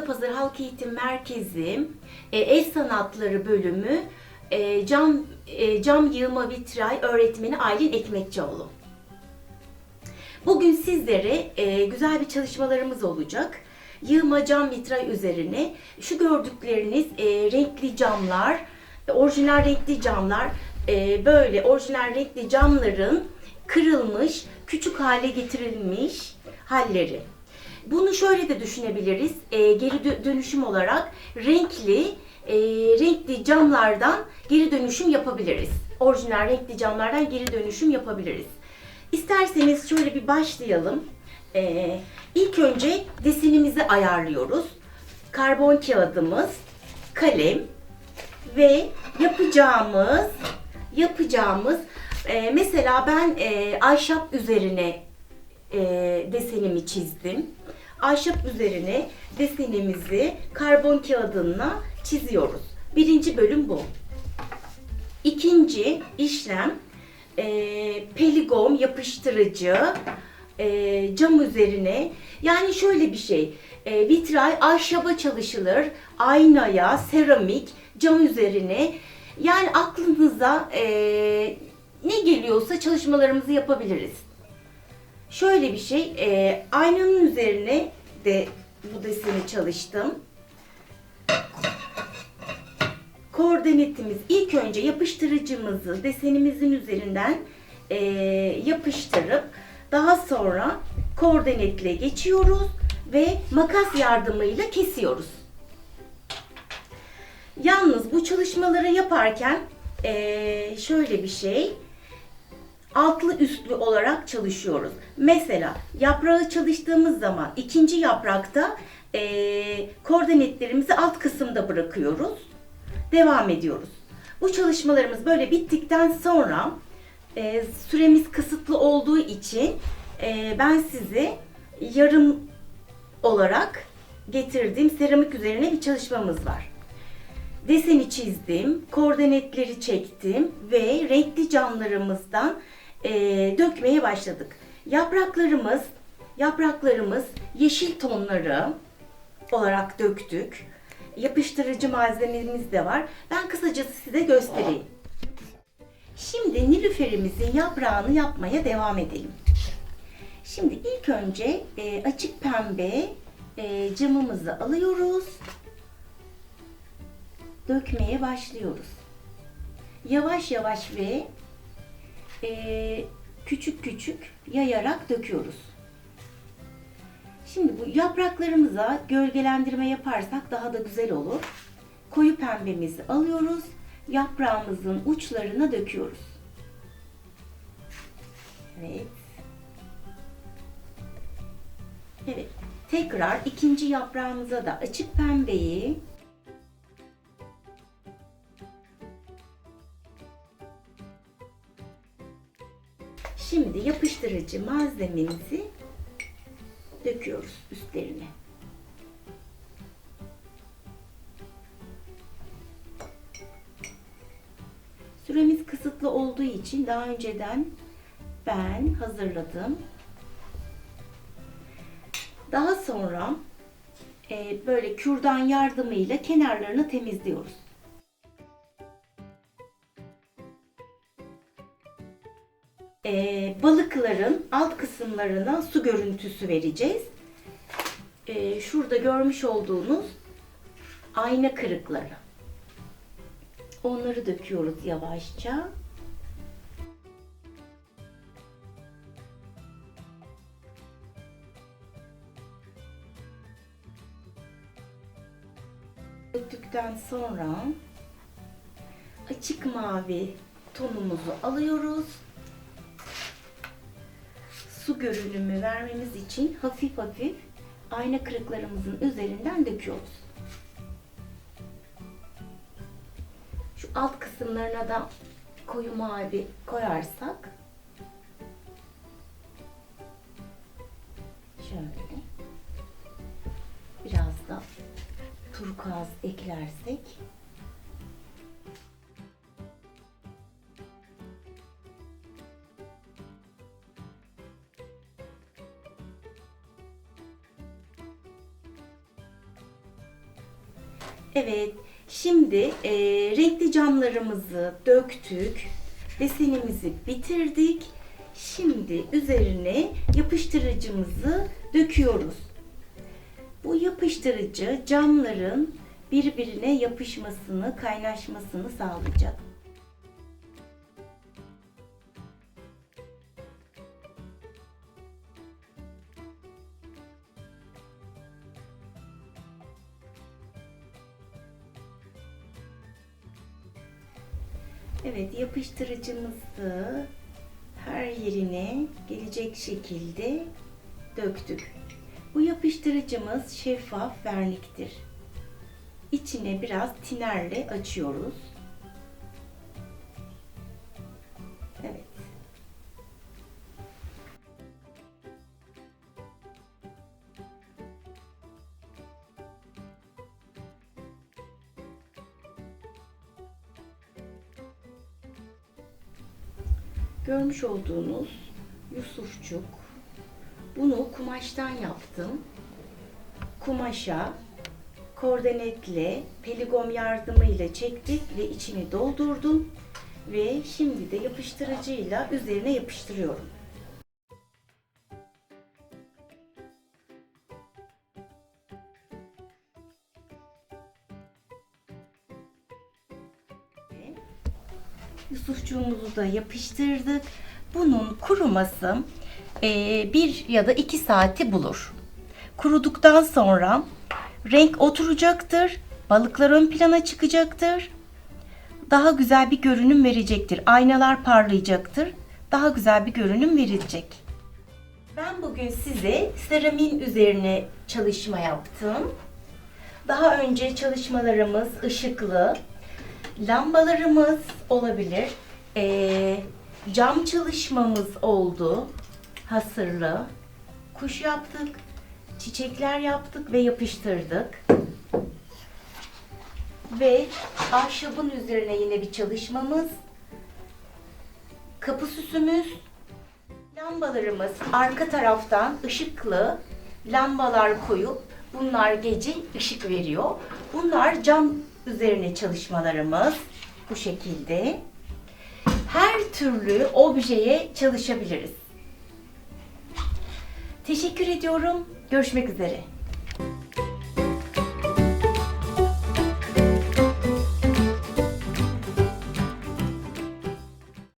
Adapazarı Halk Eğitim Merkezi e, El Sanatları bölümü e, cam e, cam yığma vitray öğretmeni Aylin Ekmekçioğlu. Bugün sizlere e, güzel bir çalışmalarımız olacak. Yığma cam vitray üzerine şu gördükleriniz e, renkli camlar, e, orijinal renkli camlar, e, böyle orijinal renkli camların kırılmış, küçük hale getirilmiş halleri. Bunu şöyle de düşünebiliriz. E, geri dö- dönüşüm olarak renkli e, renkli camlardan geri dönüşüm yapabiliriz. Orijinal renkli camlardan geri dönüşüm yapabiliriz. İsterseniz şöyle bir başlayalım. E, ilk önce desenimizi ayarlıyoruz. Karbon kağıdımız, kalem ve yapacağımız yapacağımız e, mesela ben e, ahşap üzerine e, desenimi çizdim. Ahşap üzerine desenimizi karbon kağıdına çiziyoruz. Birinci bölüm bu. İkinci işlem e, peligom yapıştırıcı e, cam üzerine yani şöyle bir şey e, vitray ahşaba çalışılır aynaya seramik cam üzerine yani aklınıza e, ne geliyorsa çalışmalarımızı yapabiliriz. Şöyle bir şey, e, aynanın üzerine de bu deseni çalıştım. Koordinatimiz ilk önce yapıştırıcımızı desenimizin üzerinden e, yapıştırıp daha sonra koordinatle geçiyoruz ve makas yardımıyla kesiyoruz. Yalnız bu çalışmaları yaparken e, şöyle bir şey, altlı üstlü olarak çalışıyoruz. Mesela yaprağı çalıştığımız zaman ikinci yaprakta e, koordinatlerimizi alt kısımda bırakıyoruz. Devam ediyoruz. Bu çalışmalarımız böyle bittikten sonra e, süremiz kısıtlı olduğu için e, ben size yarım olarak getirdiğim seramik üzerine bir çalışmamız var. Deseni çizdim, koordinatleri çektim ve renkli camlarımızdan e, dökmeye başladık. Yapraklarımız, yapraklarımız yeşil tonları olarak döktük. Yapıştırıcı malzememiz de var. Ben kısacası size göstereyim. Şimdi nilüferimizin yaprağını yapmaya devam edelim. Şimdi ilk önce e, açık pembe e, camımızı alıyoruz. Dökmeye başlıyoruz. Yavaş yavaş ve e, küçük küçük yayarak döküyoruz. Şimdi bu yapraklarımıza gölgelendirme yaparsak daha da güzel olur. Koyu pembemizi alıyoruz. Yaprağımızın uçlarına döküyoruz. Evet. Evet. Tekrar ikinci yaprağımıza da açık pembeyi yapıştırıcı malzememizi döküyoruz üstlerine. Süremiz kısıtlı olduğu için daha önceden ben hazırladım. Daha sonra e, böyle kürdan yardımıyla kenarlarını temizliyoruz. E, balıkların alt kısımlarına su görüntüsü vereceğiz. E, şurada görmüş olduğunuz ayna kırıkları. Onları döküyoruz yavaşça. Döktükten sonra açık mavi tonumuzu alıyoruz su görünümü vermemiz için hafif hafif ayna kırıklarımızın üzerinden döküyoruz. Şu alt kısımlarına da koyu mavi koyarsak şöyle biraz da turkuaz eklersek Evet, şimdi e, renkli camlarımızı döktük, desenimizi bitirdik. Şimdi üzerine yapıştırıcımızı döküyoruz. Bu yapıştırıcı camların birbirine yapışmasını, kaynaşmasını sağlayacak. Evet, yapıştırıcımızı her yerine gelecek şekilde döktük. Bu yapıştırıcımız şeffaf verniktir. İçine biraz tinerle açıyoruz. Görmüş olduğunuz Yusufçuk. Bunu kumaştan yaptım. Kumaşa kordenetle, peligom yardımıyla çektik ve içini doldurdum. Ve şimdi de yapıştırıcıyla üzerine yapıştırıyorum. Yusufçuğumuzu da yapıştırdık. Bunun kuruması eee, bir ya da iki saati bulur. Kuruduktan sonra renk oturacaktır. Balıklar ön plana çıkacaktır. Daha güzel bir görünüm verecektir. Aynalar parlayacaktır. Daha güzel bir görünüm verilecek. Ben bugün size seramin üzerine çalışma yaptım. Daha önce çalışmalarımız ışıklı, lambalarımız olabilir. Ee, cam çalışmamız oldu. Hasırlı. Kuş yaptık. Çiçekler yaptık ve yapıştırdık. Ve ahşabın üzerine yine bir çalışmamız. Kapı süsümüz. Lambalarımız arka taraftan ışıklı lambalar koyup bunlar gece ışık veriyor. Bunlar cam üzerine çalışmalarımız bu şekilde. Her türlü objeye çalışabiliriz. Teşekkür ediyorum. Görüşmek üzere.